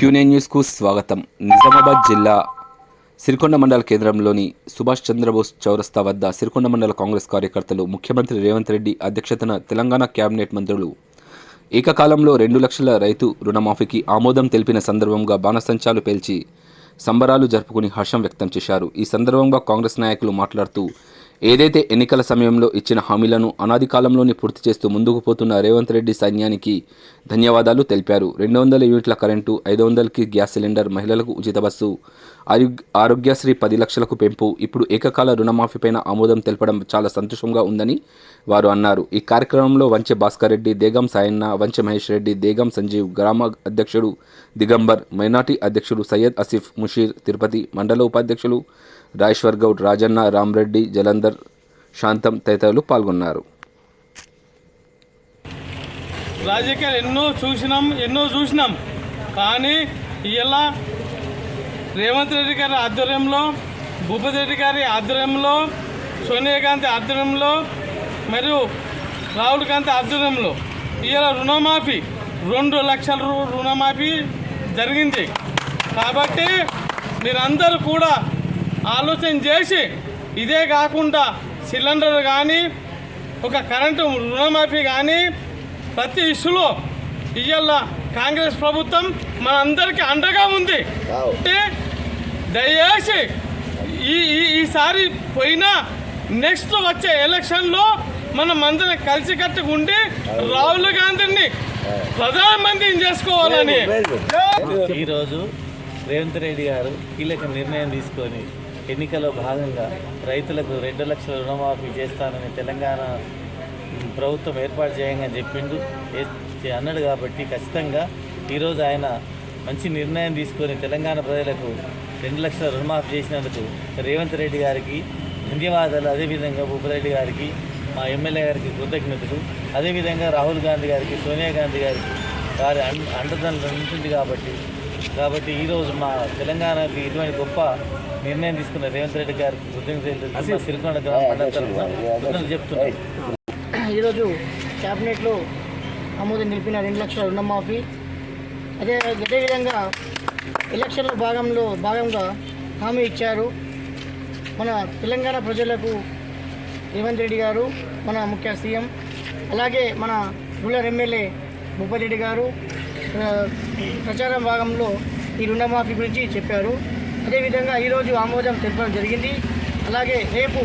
క్యూనే న్యూస్కు స్వాగతం. నిజామాబాద్ జిల్లా సిరికొండ మండల కేంద్రంలోని సుభాష్ చంద్రబోస్ చౌరస్తా వద్ద సిరికొండ మండల కాంగ్రెస్ కార్యకర్తలు ముఖ్యమంత్రి రేవంత్ రెడ్డి అధ్యక్షతన తెలంగాణ కేబినెట్ మంత్రులు ఏకకాలంలో రెండు లక్షల రైతు రుణమాఫీకి ఆమోదం తెలిపిన సందర్భంగా బాణసంచాలు పేల్చి సంబరాలు జరుపుకుని హర్షం వ్యక్తం చేశారు. ఈ సందర్భంగా కాంగ్రెస్ నాయకులు మాట్లాడుతూ ఏదైతే ఎన్నికల సమయంలో ఇచ్చిన హామీలను అనాది కాలంలోనే పూర్తి చేస్తూ ముందుకు పోతున్న రేవంత్ రెడ్డి సైన్యానికి ధన్యవాదాలు తెలిపారు. రెండు వందల యూనిట్ల కరెంటు ఐదు వందలకి గ్యాస్ సిలిండర్ మహిళలకు ఉచిత బస్సు ఆరోగ్యశ్రీ పది లక్షలకు పెంపు ఇప్పుడు ఏకకాల రుణమాఫీపైన ఆమోదం తెలపడం చాలా సంతోషంగా ఉందని వారు అన్నారు. ఈ కార్యక్రమంలో వంచె భాస్కర్ రెడ్డి దేగం సాయన్న వంచె మహేష్ రెడ్డి దేగం సంజీవ్ గ్రామ అధ్యక్షుడు దిగంబర్ మైనార్టీ అధ్యక్షుడు సయ్యద్ అసిఫ్ ముషీర్ తిరుపతి మండల ఉపాధ్యక్షులు రాజేశ్వర్ గౌడ్ రాజన్న రామ్రెడ్డి జలంధర్ శాంతం తదితరులు పాల్గొన్నారు. రాజకీయాలు ఎన్నో చూసినాం ఎన్నో చూసినాం. కానీ ఇలా రేవంత్ రెడ్డి గారి ఆధ్వర్యంలో భూపతి రెడ్డి గారి ఆధ్వర్యంలో సోనియా గాంధీ ఆధ్వర్యంలో మరియు రాహుల్ గాంధీ ఆధ్వర్యంలో ఇలా రుణమాఫీ రెండు లక్షల రుణమాఫీ జరిగింది. కాబట్టి మీరందరూ కూడా ఆలోచన చేసి ఇదే కాకుండా సిలిండర్ కానీ ఒక కరెంటు రుణమాఫీ కానీ ప్రతి ఇష్యూలో ఇవాళ కాంగ్రెస్ ప్రభుత్వం మనందరికీ అండగా ఉంది. అంటే దయచేసి ఈ ఈ- ఈసారి పోయినా నెక్స్ట్ వచ్చే ఎలక్షన్లో మనం అందరం కలిసికట్టుగా ఉండి రాహుల్ గాంధీని ప్రధానమంత్రిని చేసుకోవాలని. ఈరోజు రేవంత్ రెడ్డి గారు కీలక నిర్ణయం తీసుకొని ఎన్నికల్లో భాగంగా రైతులకు రెండు లక్షల రుణమాఫీ చేస్తానని తెలంగాణ ప్రభుత్వం ఏర్పాటు చేయంగా చెప్పిండు. అన్నాడు కాబట్టి ఖచ్చితంగా ఈరోజు ఆయన మంచి నిర్ణయం తీసుకొని తెలంగాణ ప్రజలకు రెండు లక్షల రుణమాఫీ చేసినందుకు రేవంత్ రెడ్డి గారికి ధన్యవాదాలు. అదేవిధంగా భూపరెడ్డి గారికి మా ఎమ్మెల్యే గారికి కృతజ్ఞతలు. అదేవిధంగా రాహుల్ గాంధీ గారికి సోనియా గాంధీ గారికి వారి అండ అండదండలు ఉంటుంది కాబట్టి కాబట్టి ఈరోజు మా తెలంగాణకి ఇటువంటి గొప్ప నిర్ణయం తీసుకున్న రేవంత్ రెడ్డి గారికి కృతజ్ఞతలు సిరికొండ గ్రామ చెప్తున్నాను ఈరోజు క్యాబినెట్లో ఆమోదం నిలిపిన రెండు లక్షల రుణమాఫీ. అదే అదేవిధంగా ఎలక్షన్ల భాగంలో భాగంగా హామీ ఇచ్చారు మన తెలంగాణ ప్రజలకు రేవంత్ రెడ్డి గారు మన ముఖ్య సీఎం అలాగే మన రూరల్ ఎమ్మెల్యే భూపతి రెడ్డి గారు ప్రచారం భాగంలో ఈ రుణమాఫీ గురించి చెప్పారు. అదేవిధంగా ఈరోజు ఆమోదం తెలపడం జరిగింది. అలాగే రేపు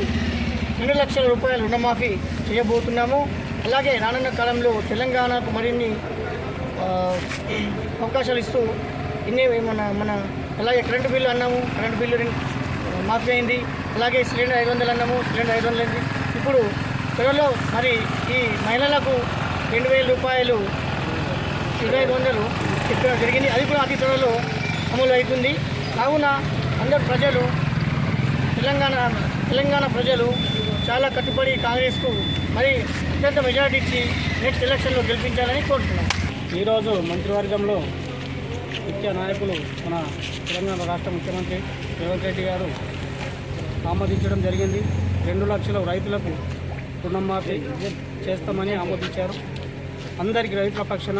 రెండు లక్షల రూపాయల రుణమాఫీ చేయబోతున్నాము. అలాగే రానున్న కాలంలో తెలంగాణకు మరిన్ని అవకాశాలు ఇస్తూ ఇన్ని మన మన అలాగే కరెంటు బిల్లు అన్నాము. కరెంటు బిల్లు మాఫీ అయింది. అలాగే సిలిండర్ ఐదు వందలు అన్నాము. సిలిండర్ ఐదు వందలు అయింది. ఇప్పుడు త్వరలో మరి ఈ మహిళలకు రెండు వేల రూపాయలు ఇరవై ఐదు వందలు ఇక్కడ జరిగింది. అది కూడా అతి త్వరలో అమలు అవుతుంది. కావున అందరు ప్రజలు తెలంగాణ తెలంగాణ ప్రజలు చాలా కట్టుబడి కాంగ్రెస్కు మరి అత్యంత మెజారిటీ ఇచ్చి నెక్స్ట్ ఎలక్షన్లో గెలిపించాలని కోరుతున్నాం. ఈరోజు మంత్రివర్గంలో ముఖ్య నాయకులు మన తెలంగాణ రాష్ట్ర ముఖ్యమంత్రి రేవంత్ రెడ్డి గారు ఆమోదించడం జరిగింది. రెండు లక్షల రైతులకు రుణమాఫీ చేస్తామని ఆమోదించారు. అందరికీ రైతుల పక్షాన